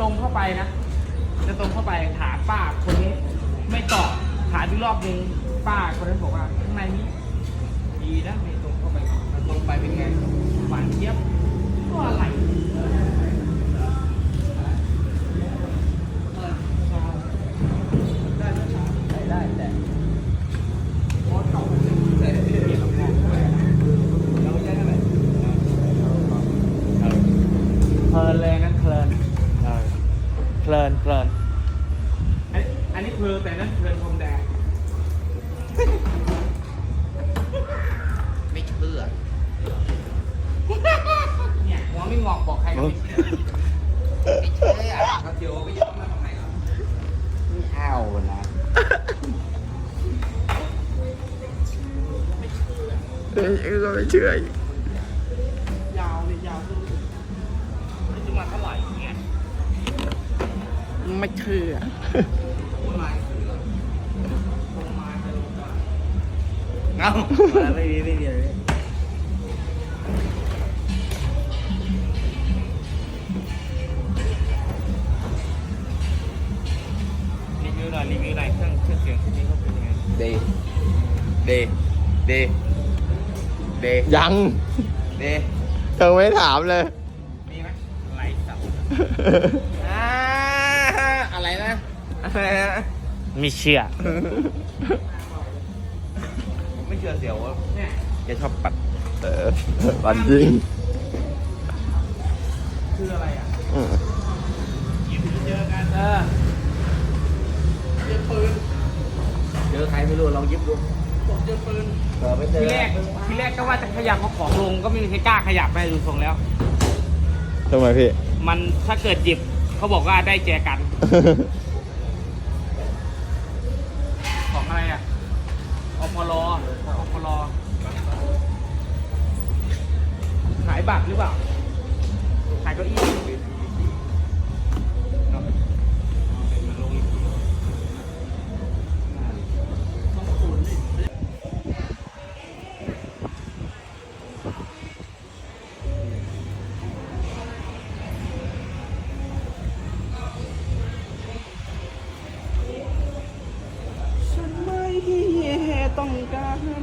ตรงเข้าไปนะ จะตรงเข้าไปถามป้าคนนี้ไม่ตอบถามอีกรอบนึงป้าคนนั้นบอกว่าข้างในนี้ดีนะไม่ตรงเข้าไปมันตรงไปเป็นไงหวานเจี๊ยบก็อะไรได้ไหมครับได้ได้แต่โค้ดเก่ามันเป็นเกี่ยวกับพ่อเราไม่ใช่เท่าไหร่เพลินเลยนั่นเพลิน เพลินเพลินอันอันนี้เพลินแต่นั่นเพลินพรมแดง ไม่เชื่อเนี่ยหัวไม่งอกบอกใครก็ไม่เชื่อไม่เชื่อเขาเดี๋ยวไปยอมมาทำไมครับไม่เอานะเอ้ยก็ไม่เชื่อ ม่เชื่อต้นไม้เสือ เอ้าไม่มีไม่มีอะไรรีวิวหน่อยรีวิวหน่อยเครื่องเครื่องเสียงที่นี่เขาเป็นยังไงเดเดเดเดยังเดยังไม่ถามเลย มีไหมไหลเสาอ่า ไรนะไม่เชื่อ ผมไม่เชื่อเสียวว่าเนี่ยแกชอบปัดเออปันจริง คืออะไรอะอืมยิบเจอกันเออเจอปืน เจอใครไม่รู้ลองยิบดูบอกเจอปืนเออไม่เจอทีแรกทีแรกก็ว่าจะขยับเอาของลงก็ไม่มีใครกล้าขยับไปดูทรงแล้วทำไมพี่ มันถ้าเกิดหยิบเขาบอกว่าได้แจกัน อพลอพลขายบัตรหรือเปล่า ขายเก้าอี้ ตรงนี้ก็เพิ่